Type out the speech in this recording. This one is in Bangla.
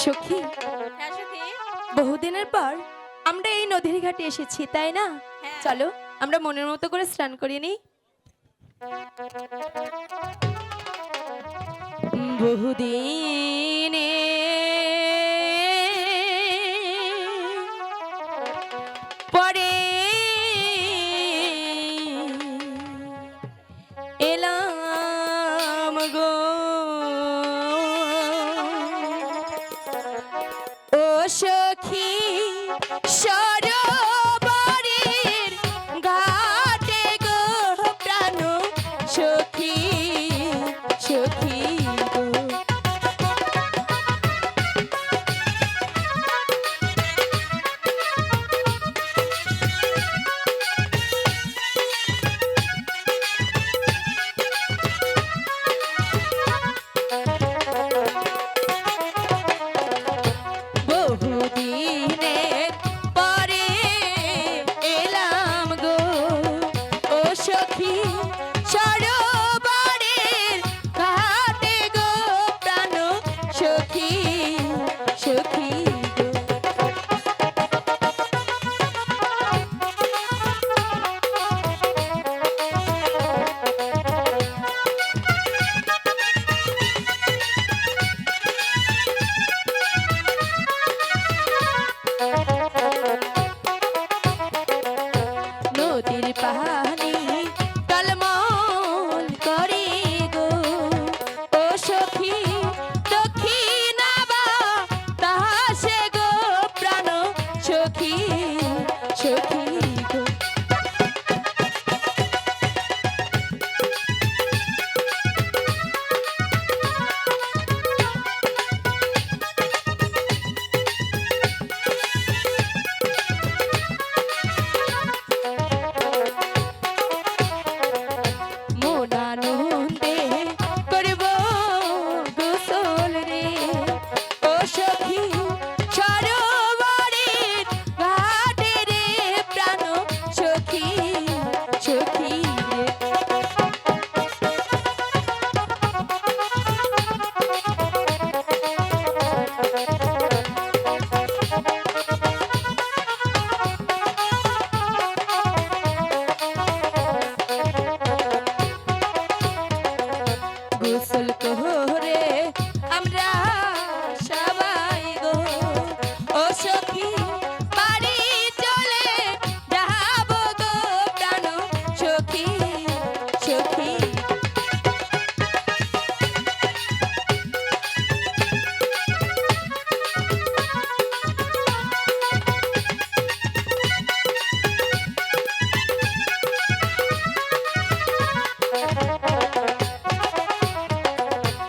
সখী হ্যাঁ সখী। বহুদিনের পর আমরা এই নদীর ঘাটে এসেছি তাই না? হ্যাঁ। চলো আমরা মনের মতো করে স্নান করিয়ে নিই। বহুদিনে পরে সখী সরোবরের ঘাটে গো প্রাণ সখী সখী। নদীর পাহানি টলমল করে গো। ও সখী দক্ষিণা বা তাহাসে গো প্রাণ সখী সখী।